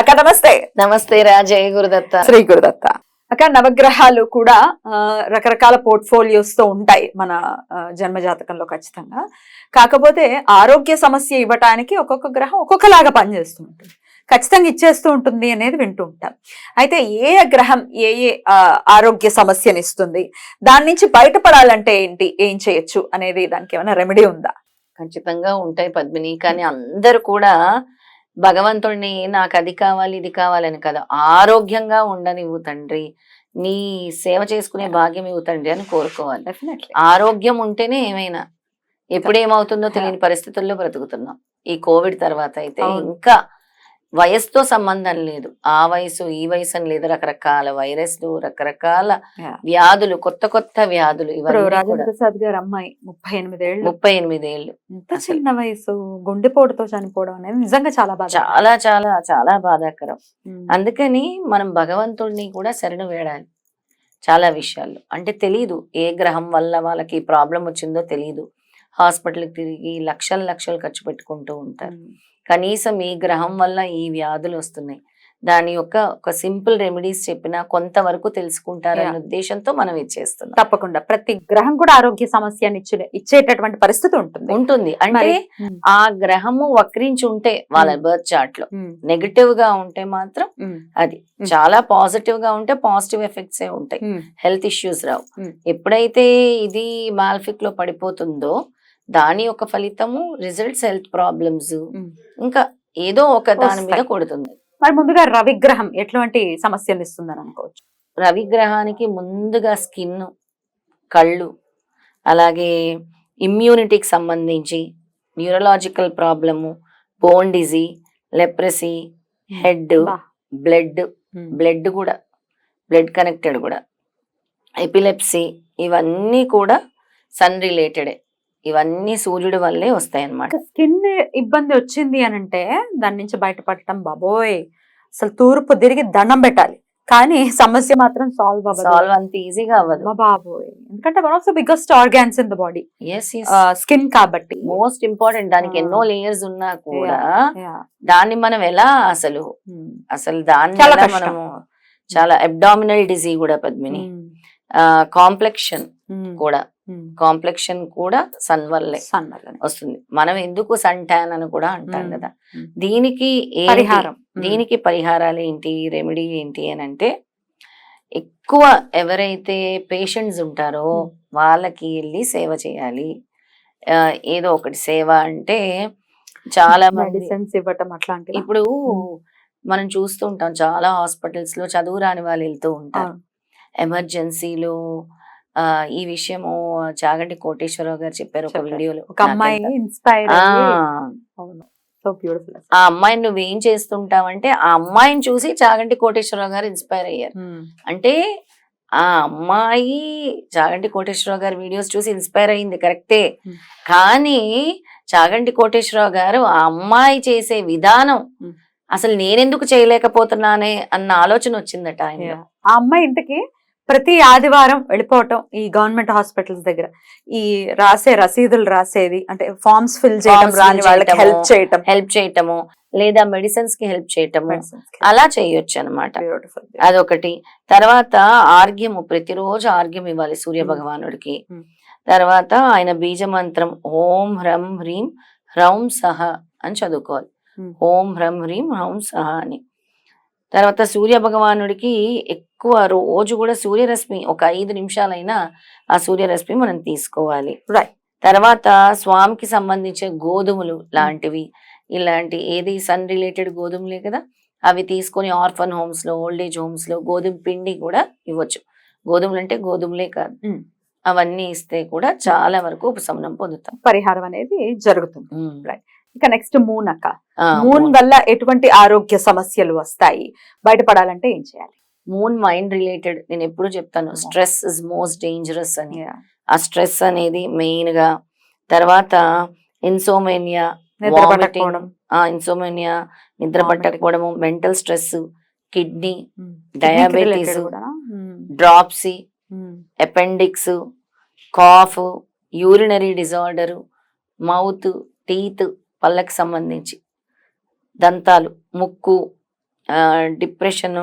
అక్క నమస్తే. నమస్తే రాజయ్య గురుదత్త. శ్రీ గురుదత్త. అక్క నవగ్రహాలు కూడా రకరకాల పోర్ట్ఫోలియోస్తో ఉంటాయి మన జన్మ జాతకంలో ఖచ్చితంగా. కాకపోతే ఆరోగ్య సమస్య ఇవ్వటానికి ఒక్కొక్క గ్రహం ఒక్కొక్కలాగా పనిచేస్తూ ఉంటుంది. ఖచ్చితంగా ఇచ్చేస్తూ ఉంటుంది అనేది వింటూ ఉంటాం. అయితే ఏ గ్రహం ఏ ఏ ఆరోగ్య సమస్యని ఇస్తుంది? దాని నుంచి బయటపడాలంటే ఏంటి? ఏం చేయొచ్చు? అనేది దానికి ఏమైనా రెమెడీ ఉందా? ఖచ్చితంగా ఉంటాయి పద్మిని. కానీ అందరు కూడా భగవంతుడిని నాకు అది కావాలి ఇది కావాలని కదా. ఆరోగ్యంగా ఉండనివ్వు తండ్రి. నీ సేవ చేసుకునే భాగ్యం ఇవ్వు తండ్రి అని కోరుకోవాలి. డెఫినెట్లీ ఆరోగ్యం ఉంటేనే ఏమైనా ఎప్పుడేమవుతుందో తెలియని పరిస్థితుల్లో బ్రతుకుతున్నాం. ఈ కోవిడ్ తర్వాత అయితే. ఇంకా వయసుతో సంబంధం లేదు. ఆ వయసు ఈ వయసు అని లేదు. రకరకాల వైరస్లు రకరకాల. వ్యాధులు కొత్త కొత్త వ్యాధులు రాజేంద్ర ప్రసాద్ గారు అమ్మాయి ముప్పై ఎనిమిదేళ్ళు. ముప్పై ఎనిమిదేళ్ళు. ఇంత. చిన్న వయసు గుండెపోటుతో చనిపోవడం అనేది నిజంగా చాలా బాధ చాలా చాలా చాలా బాధాకరం. అందుకని మనం భగవంతుడిని కూడా శరణు వేడాలి. చాలా విషయాల్లో. అంటే తెలియదు ఏ గ్రహం వల్ల వాళ్ళకి ప్రాబ్లం వచ్చిందో తెలియదు హాస్పిటల్కి తిరిగి లక్షల లక్షలు ఖర్చు పెట్టుకుంటూ ఉంటారు. కనీసం ఈ గ్రహం వల్ల ఈ వ్యాధులు వస్తున్నాయి దాని యొక్క ఒక సింపుల్ రెమెడీస్ చెప్పినా కొంతవరకు తెలుసుకుంటారనే. ఉద్దేశంతో మనం ఇచ్చేస్తున్నాం తప్పకుండా ప్రతి గ్రహం కూడా ఆరోగ్య సమస్యని ఇచ్చే ఇచ్చేటటువంటి పరిస్థితి ఉంటుంది ఉంటుంది అంటే. ఆ గ్రహము వక్రించి ఉంటే వాళ్ళ. బర్త్ చార్ట్లో. నెగటివ్గా ఉంటే మాత్రం. అది. చాలా పాజిటివ్గా ఉంటే పాజిటివ్ ఎఫెక్ట్స్ ఏ ఉంటాయి. హెల్త్ ఇష్యూస్ రావు. ఎప్పుడైతే ఇది మాల్ఫిక్లో పడిపోతుందో దాని యొక్క ఫలితము రిజల్ట్స్ హెల్త్ ప్రాబ్లమ్స్. ఇంకా ఏదో ఒక దాని మీద. కొడుతుంది మరి ముందుగా రవిగ్రహం ఎటువంటి సమస్యలు ఇస్తుందని అనుకోవచ్చు రవి గ్రహానికి ముందుగా స్కిన్ కళ్ళు అలాగే ఇమ్యూనిటీకి సంబంధించి neurological problem bone disease leprosy head. Blood. Blood కూడా బ్లడ్ కనెక్టెడ్ కూడా ఎపిలెప్సీ ఇవన్నీ కూడా సన్ రిలేటెడే ఇవన్నీ సూర్యుడి వల్లే వస్తాయి అన్నమాట స్కిన్ ఇబ్బంది వచ్చింది అని అంటే దాని నుంచి బయటపడటం బాబోయ్ అసలు తూర్పు తిరిగి దండం పెట్టాలి కానీ సమస్య మాత్రం సాల్వ్ అవ్వదు సాల్వ్ అంత ఈజీగా అవ్వదు బాబోయ్ ఎందుకంటే one of the biggest organs in the body skin కాబట్టి మోస్ట్ ఇంపార్టెంట్ దానికి. ఎన్నో లేయర్స్ ఉన్నా కూడా. దాన్ని మనం ఎలా అసలు ఉమ్. అసలు దాన్ని. మనము చాలా అబ్డామినల్ డిజీ కూడా పద్మిని. కాంప్లెక్షన్ ఉమ్. కూడా. కాంప్లెక్షన్ కూడా సన్ వల్లే Sun వల్లనే. వస్తుంది మనం ఎందుకు సన్ ట్యాన్ అని కూడా అంటాం. కదా. దీనికి? పరిహారం. దీనికి పరిహారాలు ఏంటి రెమెడీ ఏంటి అని అంటే ఎక్కువ ఎవరైతే పేషెంట్స్ ఉంటారో. వాళ్ళకి వెళ్ళి సేవ చేయాలి ఏదో ఒకటి సేవ అంటే చాలా మెడిసిన్స్ ఇవ్వటం అట్లాంటివి ఇప్పుడు. మనం చూస్తూ ఉంటాం చాలా హాస్పిటల్స్లో చదువు రాని వాళ్ళు వెళ్తూ ఉంటారు. ఎమర్జెన్సీలో ఈ విషయము చాగంటి కోటేశ్వరరావు గారు చెప్పారు ఒక. వీడియోలో. ఒక అమ్మాయి ఇన్స్పైర్ ఆ, అవును. సో బ్యూటిఫుల్ ఆ అమ్మాయిని నువ్వేం చేస్తుంటావంటే ఆ అమ్మాయిని చూసి చాగంటి కోటేశ్వరరావు గారు ఇన్స్పైర్ అయ్యారు. అంటే ఆ అమ్మాయి చాగంటి కోటేశ్వరరావు గారి వీడియోస్ చూసి ఇన్స్పైర్ అయింది కరెక్టే. కానీ చాగంటి కోటేశ్వరరావు గారు ఆ అమ్మాయి చేసే విధానం. అసలు నేనెందుకు చేయలేకపోతున్నానే అన్న ఆలోచన వచ్చిందట ఆయన ఆ అమ్మాయి ఇంతకి ప్రతి ఆదివారం వెళ్ళిపోవటం ఈ గవర్నమెంట్ హాస్పిటల్స్ దగ్గర ఈ రాసే రసీదులు రాసేది అంటే ఫార్మ్స్ ఫిల్ చేయడం రాని వాళ్ళకి. హెల్ప్ చేయటం హెల్ప్ చేయటము లేదా మెడిసిన్స్కి హెల్ప్ చేయటము అలా చేయొచ్చు అనమాట అదొకటి తర్వాత ఆర్గ్యము ప్రతిరోజు ఆర్గ్యం ఇవ్వాలి సూర్య Hmm. భగవానుడికి Hmm. తర్వాత ఆయన బీజ మంత్రం ఓం హ్రం హ్రీం హ్రౌం సహ అని చదువుకోవాలి Hmm. ఓం హ్రం హ్రీం హ్రౌం సహ అని తర్వాత సూర్య భగవానుడికి ఎక్కువ రోజు కూడా సూర్యరశ్మి ఒక ఐదు నిమిషాలైనా ఆ సూర్యరశ్మి మనం తీసుకోవాలి Right. తర్వాత స్వామికి సంబంధించిన గోధుమలు లాంటివి ఇలాంటి ఏది సన్ రిలేటెడ్ గోధుమలే కదా అవి తీసుకొని ఆర్ఫన్ హోమ్స్లో ఓల్డ్ ఏజ్ హోమ్స్లో గోధుమ పిండి కూడా ఇవ్వచ్చు గోధుమలు అంటే గోధుమలే కాదు Mm. అవన్నీ ఇస్తే కూడా చాలా వరకు ఉపశమనం పొందుతాం పరిహారం అనేది జరుగుతుంది ఉమ్. ఇక నెక్స్ట్ మూన్ అక్క మూన్ వల్ల ఎటువంటి ఆరోగ్య సమస్యలు వస్తాయి బయటపడాలంటే ఏం చేయాలి మూన్ మైండ్ రిలేటెడ్ నేను ఎప్పుడు చెప్తాను. స్ట్రెస్ ఇస్ మోస్ట్ డేంజరస్ అని ఆ స్ట్రెస్ అనేది మెయిన్గా తర్వాత ఇన్సోమేనియా నిద్ర పట్టకపోవడం ఇన్సోమేనియా నిద్ర. పట్టకపోవడము mental stress kidney? Um. Dropsy. Appendix cough urinary disorder mouth teeth పళ్ళకి సంబంధించి. దంతాలు ముక్కు డిప్రెషన్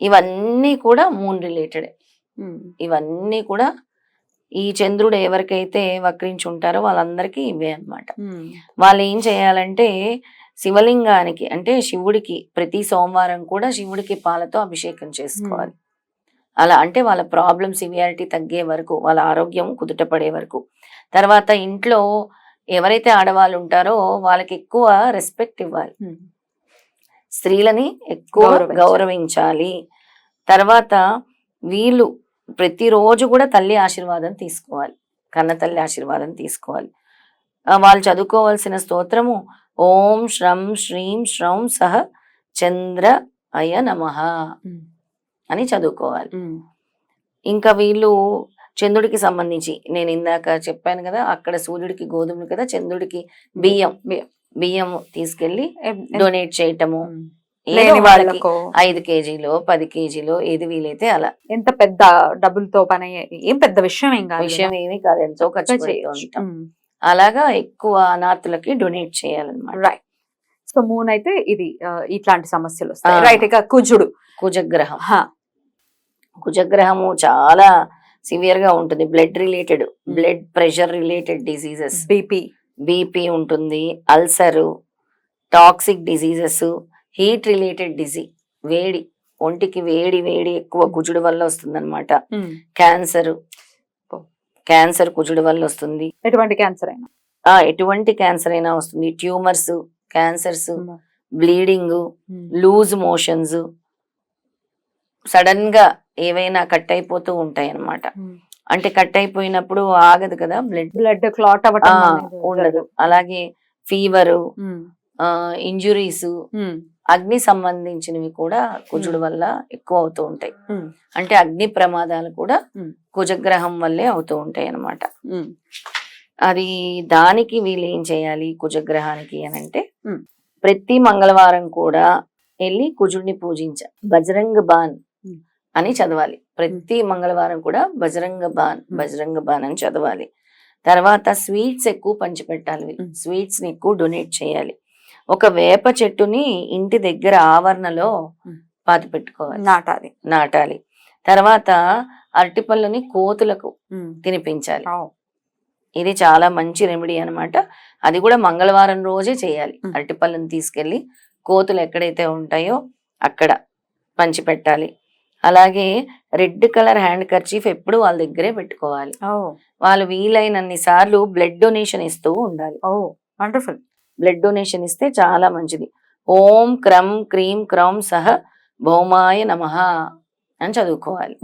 ఇవన్నీ కూడా మూన్ రిలేటెడ్. ఇవన్నీ కూడా ఈ చంద్రుడు ఎవరికైతే వక్రించి ఉంటారో వాళ్ళందరికీ ఇవే అన్నమాట. ఉమ్. వాళ్ళు ఏం చేయాలంటే శివలింగానికి అంటే శివుడికి ప్రతి సోమవారం కూడా శివుడికి పాలతో అభిషేకం చేసుకోవాలి. అలా అంటే వాళ్ళ ప్రాబ్లమ్ సివియారిటీ తగ్గే వరకు వాళ్ళ ఆరోగ్యం కుదుటపడే వరకు. తర్వాత ఇంట్లో ఎవరైతే ఆడవాళ్ళు ఉంటారో వాళ్ళకి ఎక్కువ రెస్పెక్ట్ ఇవ్వాలి. స్త్రీలని ఎక్కువ గౌరవించాలి. తర్వాత వీళ్ళు ప్రతిరోజు కూడా తల్లి ఆశీర్వాదం తీసుకోవాలి కన్న తల్లి ఆశీర్వాదం తీసుకోవాలి వాళ్ళు చదువుకోవాల్సిన స్తోత్రము ఓం శ్రం శ్రీం శ్రౌం సహ చంద్ర అయ నమః. అని చదువుకోవాలి. ఇంకా వీళ్ళు చంద్రుడికి సంబంధించి నేను ఇందాక చెప్పాను కదా అక్కడ సూర్యుడికి గోధుమలు కదా చంద్రుడికి బియ్యం బియ్యం. తీసుకెళ్ళి డొనేట్ చేయటము లేని వాళ్ళకి ఐదు కేజీలో పది కేజీలో ఏది వీలైతే అలా ఎంత పెద్ద డబ్బులతో పని ఏం పెద్ద విషయం ఏం కాదు విషయం ఏమీ కాదు ఎంతో ఖర్చు. ఉంటాం. అలాగా ఎక్కువ అనాథులకి డొనేట్ చేయాలన్నమాట రైట్ సో మూన్ అయితే ఇది ఇట్లాంటి సమస్యలు వస్తాయి. రైట్ ఇక కుజుడు కుజగ్రహం హా. కుజగ్రహము చాలా సివియర్గా ఉంటుంది. Blood related blood pressure related diseases BP BP ఉంటుంది. Ulcer toxic diseases heat related disease వేడి ఒంటికి వేడి వేడి ఎక్కువ కుజుడు వల్ల వస్తుంది అనమాట క్యాన్సర్ ఓ. క్యాన్సర్ కుజుడు వల్ల వస్తుంది. ఎటువంటి క్యాన్సర్ అయినా? ఆ ఎటువంటి క్యాన్సర్ అయినా వస్తుంది. Tumours cancers bleeding loose motions సడన్గా ఏవైనా కట్ అయిపోతూ ఉంటాయి అన్నమాట అంటే కట్ అయిపోయినప్పుడు ఆగదు కదా బ్లడ్ బ్లడ్ క్లాట్ అవ్వటం ఉండదు. అలాగే ఫీవర్. ఇంజురీస్. అగ్ని సంబంధించినవి కూడా కుజుడు వల్ల ఎక్కువ అవుతూ ఉంటాయి. అంటే అగ్ని ప్రమాదాలు కూడా. కుజగ్రహం వల్లే అవుతూ ఉంటాయి అన్నమాట ఉమ్. అది దానికి వీళ్ళు ఏం చేయాలి కుజగ్రహానికి అని అంటే. ప్రతి మంగళవారం కూడా వెళ్ళి కుజుడిని పూజించ బజరంగ బాన్. అని చదవాలి ప్రతి మంగళవారం కూడా బజరంగ బాన్ ఉమ్. బజరంగ బాన్ అని చదవాలి తర్వాత స్వీట్స్ ఎక్కువ పంచిపెట్టాలి ఉమ్. స్వీట్స్ని ఎక్కువ డొనేట్ చేయాలి ఒక వేప చెట్టుని ఇంటి దగ్గర ఆవరణలో. పాతి పెట్టుకోవాలి నాటాలి నాటాలి తర్వాత అరటిపళ్ళని కోతులకు. తినిపించాలి. ఇది చాలా మంచి రెమెడీ అన్నమాట అది కూడా మంగళవారం రోజే చేయాలి. అరటిపళ్ళని తీసుకెళ్ళి కోతులు ఎక్కడైతే ఉంటాయో అక్కడ పంచిపెట్టాలి అలాగే రెడ్ కలర్ హ్యాండ్ కర్చీఫ్ ఎప్పుడు వాళ్ళ దగ్గరే పెట్టుకోవాలి. వాళ్ళు వీలైనన్ని సార్లు బ్లడ్ డొనేషన్ ఇస్తూ ఉండాలి. వండర్ఫుల్. బ్లడ్ డొనేషన్ ఇస్తే చాలా మంచిది. ఓం క్రం క్రీం క్రౌం సహ భౌమాయ నమః అని చదువుకోవాలి.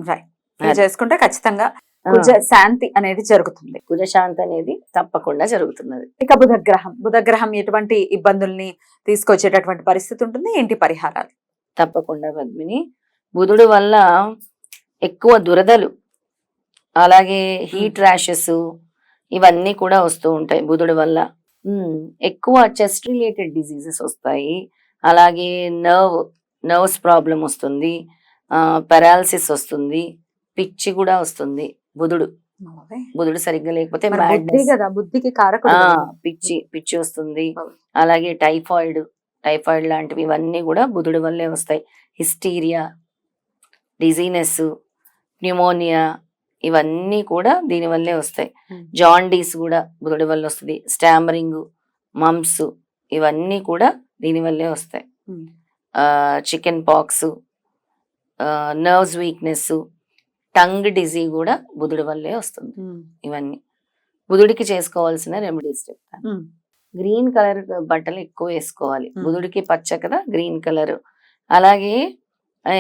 చేసుకుంటే ఖచ్చితంగా కుజ శాంతి అనేది జరుగుతుంది. కుజశాంతి అనేది తప్పకుండా జరుగుతున్నది. ఇక బుధగ్రహం. బుధగ్రహం ఎటువంటి ఇబ్బందుల్ని తీసుకొచ్చేటటువంటి పరిస్థితి ఉంటుంది. ఏంటి పరిహారాలు. తప్పకుండా పద్మిని. బుధుడు వల్ల ఎక్కువ దురదలు అలాగే హీట్ ర్యాషెస్ ఇవన్నీ కూడా వస్తూ ఉంటాయి బుధుడు వల్ల. ఉమ్, ఎక్కువ చెస్ట్ రిలేటెడ్ డిసీజెస్ వస్తాయి. అలాగే నర్వ్ నర్వ్స్ ప్రాబ్లం వస్తుంది. పెరాలసిస్ వస్తుంది. పిచ్చి కూడా వస్తుంది బుధుడు. బుధుడు సరిగ్గా లేకపోతే బుద్ధికి. పిచ్చి పిచ్చి వస్తుంది. అలాగే టైఫాయిడ్ టైఫాయిడ్ లాంటివి ఇవన్నీ కూడా బుధుడి వల్లే వస్తాయి. హిస్టీరియా డిజీనెస్ న్యూమోనియా ఇవన్నీ కూడా దీని వల్లే వస్తాయి. జాండీస్ కూడా బుధుడి వల్ల వస్తుంది స్టామరింగ్ మమ్స్ ఇవన్నీ కూడా దీని వల్లే వస్తాయి. Chicken pox nerves weakness tongue disease కూడా బుధుడి వల్లే వస్తుంది. ఇవన్నీ బుధుడికి చేసుకోవాల్సిన రెమెడీస్ చెప్తాను. గ్రీన్ కలర్ బట్టలు ఎక్కువ వేసుకోవాలి. బుధుడికి పచ్చ కదా గ్రీన్ కలర్ అలాగే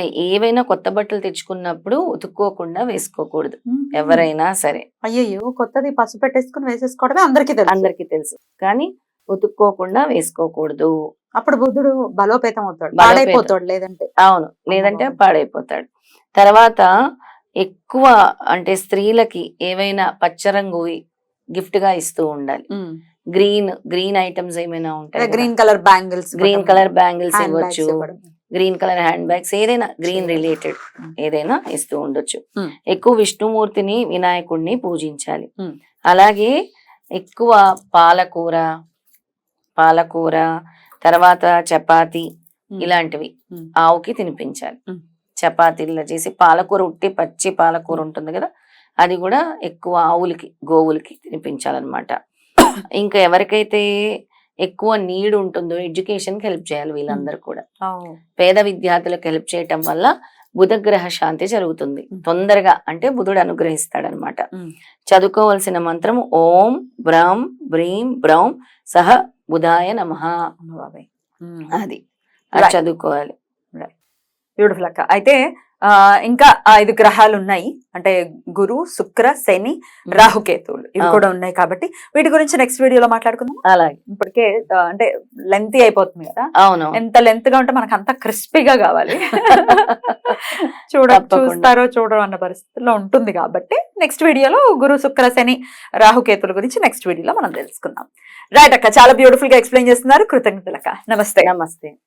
ఏవైనా కొత్త బట్టలు తెచ్చుకున్నప్పుడు ఉతుక్కోకుండా వేసుకోకూడదు. ఎవరైనా సరే. అయ్యయ్యో కొత్తది పసుపు పెట్టేసుకుని వేసేసుకోవడమే అందరికీ తెలుసు. అందరికీ తెలుసు. కానీ ఉతుక్కోకుండా వేసుకోకూడదు. అప్పుడు బుద్ధుడు బలోపేతం అవుతాడు. పాడైపోతాడు లేదంటే. అవును. లేదంటే. పాడైపోతాడు. తర్వాత ఎక్కువ అంటే స్త్రీలకి ఏవైనా పచ్చరంగువి గిఫ్ట్గా ఇస్తూ ఉండాలి. గ్రీన్ గ్రీన్ ఐటమ్స్ ఏమైనా ఉంటాయి green colour bangles green colour bangles ఇవ్వచ్చు. గ్రీన్ కలర్ హ్యాండ్ బ్యాగ్స్ ఏదైనా గ్రీన్ రిలేటెడ్. ఏదైనా ఇస్తూ ఉండొచ్చు. ఎక్కువ విష్ణుమూర్తిని వినాయకుడిని పూజించాలి. అలాగే ఎక్కువ పాలకూర పాలకూర తర్వాత చపాతి ఇలాంటివి. ఆవుకి తినిపించాలి. చపాతీల్లో చేసి పాలకూర ఉట్టి పచ్చి పాలకూర ఉంటుంది కదా అది కూడా ఎక్కువ ఆవులకి గోవులకి తినిపించాలన్నమాట ఇంకా ఎవరికైతే ఎక్కువ నీడ్ ఉంటుందో ఎడ్యుకేషన్కి హెల్ప్ చేయాలి వీళ్ళందరూ కూడా. పేద విద్యార్థులకు హెల్ప్ చేయటం వల్ల బుధగ్రహ శాంతి జరుగుతుంది. Mm. తొందరగా అంటే బుధుడు అనుగ్రహిస్తాడనమాట. Mm. చదువుకోవాల్సిన మంత్రం ఓం బ్రం బ్రీం బ్రౌం సహ బుధాయ నమః. అది. చదువుకోవాలి. బ్యూటిఫుల్ అక్క. అయితే ఇంకా ఐదు గ్రహాలు ఉన్నాయి అంటే గురు శుక్ర శని రాహుకేతువులు ఇవి. కూడా ఉన్నాయి కాబట్టి వీటి గురించి నెక్స్ట్ వీడియోలో మాట్లాడుకుందాం అలాగే. ఇప్పటికే అంటే లెంతీ అయిపోతుంది కదా? అవును ఎంత లెంత్గా ఉంటే మనకు అంత క్రిస్పీగా కావాలి. చూడ. చూస్తారో చూడరో అన్న పరిస్థితిలో ఉంటుంది కాబట్టి నెక్స్ట్ వీడియోలో గురు శుక్ర శని రాహుకేతుల గురించి నెక్స్ట్ వీడియోలో మనం తెలుసుకుందాం. రైట్ అక్క చాలా బ్యూటిఫుల్గా ఎక్స్ప్లెయిన్ చేస్తున్నారు. కృతజ్ఞతలక్క. నమస్తే. నమస్తే.